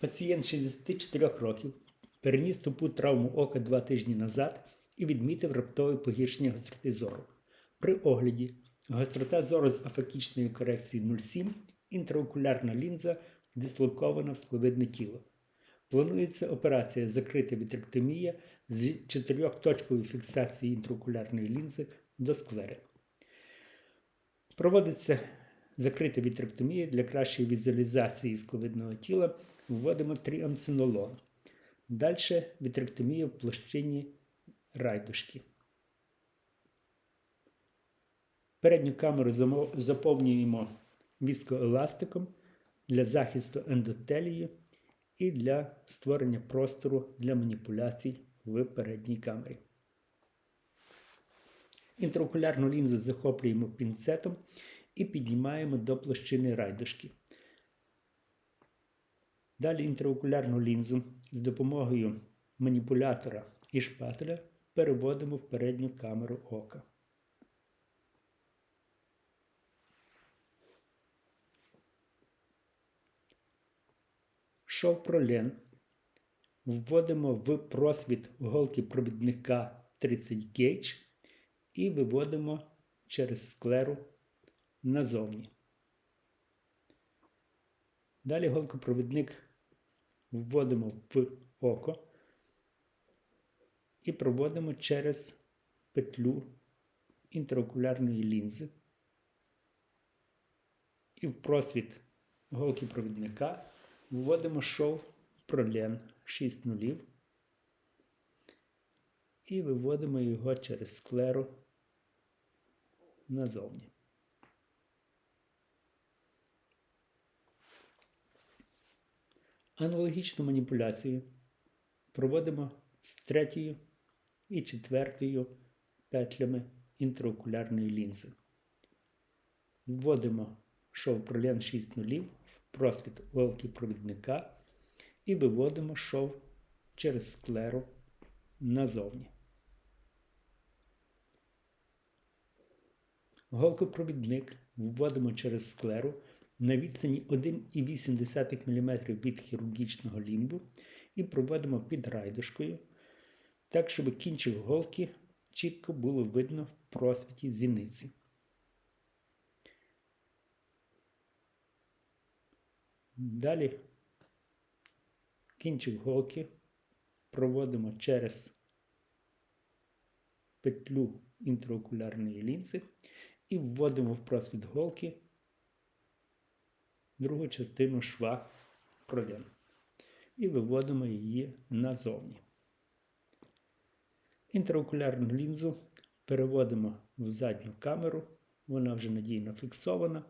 Пацієнт 64 років переніс тупу травму ока два тижні назад і відмітив раптове погіршення гостроти зору. При огляді гострота зору з афекічною корекцією 0,7, інтраокулярна лінза дислокована в скловидне тіло. Планується операція закрита вітректомія з чотирьохточковою фіксацією інтраокулярної лінзи до склери. Проводиться закрита вітректомія для кращої візуалізації скловидного тіла. Вводимо тріамцинолон. Далі вітректомія в площині райдушки. Передню камеру заповнюємо віскоеластиком для захисту ендотелії і для створення простору для маніпуляцій в передній камері. Інтраокулярну лінзу захоплюємо пінцетом і піднімаємо до площини райдушки. Далі інтраокулярну лінзу з допомогою маніпулятора і шпателя переводимо в передню камеру ока. Шовпролен вводимо в просвіт голки провідника 30 гейдж і виводимо через склеру назовні. Далі голкопровідник вводимо в око і проводимо через петлю інтраокулярної лінзи. І в просвіт голки провідника вводимо шов пролен 6 нулів і виводимо його через склеру назовні. Аналогічну маніпуляцію проводимо з третьою і четвертою петлями інтраокулярної лінзи. Вводимо шов пролен 6 нулів в просвіт голки провідника і виводимо шов через склеру назовні. Голкопровідник вводимо через склеру на відстані 1,8 мм від хірургічного лімбу і проводимо під райдушкою, так, щоб кінчик голки чітко було видно в просвіті зіниці. Далі кінчик голки проводимо через петлю інтраокулярної лінзи і вводимо в просвіт голки другу частину шва пролін і виводимо її назовні. Інтраокулярну лінзу переводимо в задню камеру, вона вже надійно фіксована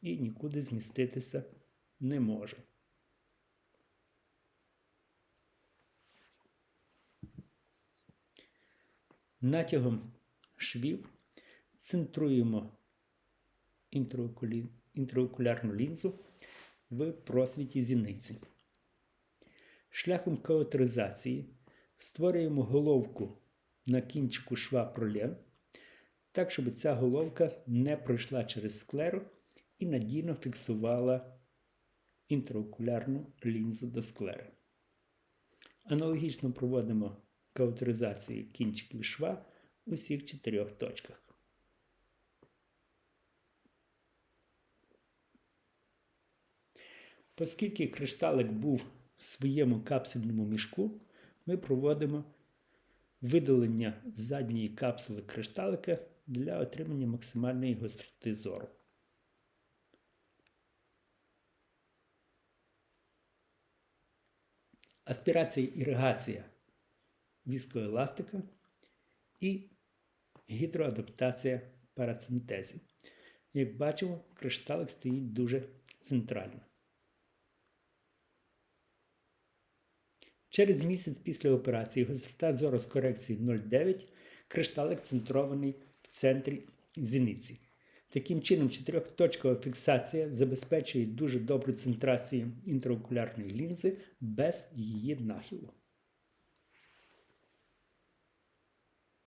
і нікуди зміститися не може. Натягом швів центруємо інтраокулі- інтраокулярну лінзу в просвіті зіниці. Шляхом каотеризації створюємо головку на кінчику шва пролен, так, щоб ця головка не пройшла через склеру і надійно фіксувала інтраокулярну лінзу до склери. Аналогічно проводимо каутеризацію кінчиків шва у всіх чотирьох точках. Оскільки кришталик був в своєму капсульному мішку, ми проводимо видалення задньої капсули кришталика для отримання максимальної гостроти зору. Аспірація іригація віскоеластика і гідроадаптація парацентезі. Як бачимо, кришталик стоїть дуже центрально. Через місяць після операції гострота зору з корекції 0,9 кришталик центрований в центрі зіниці. Таким чином, чотирьохточкова фіксація забезпечує дуже добру центрацію інтраокулярної лінзи без її нахилу.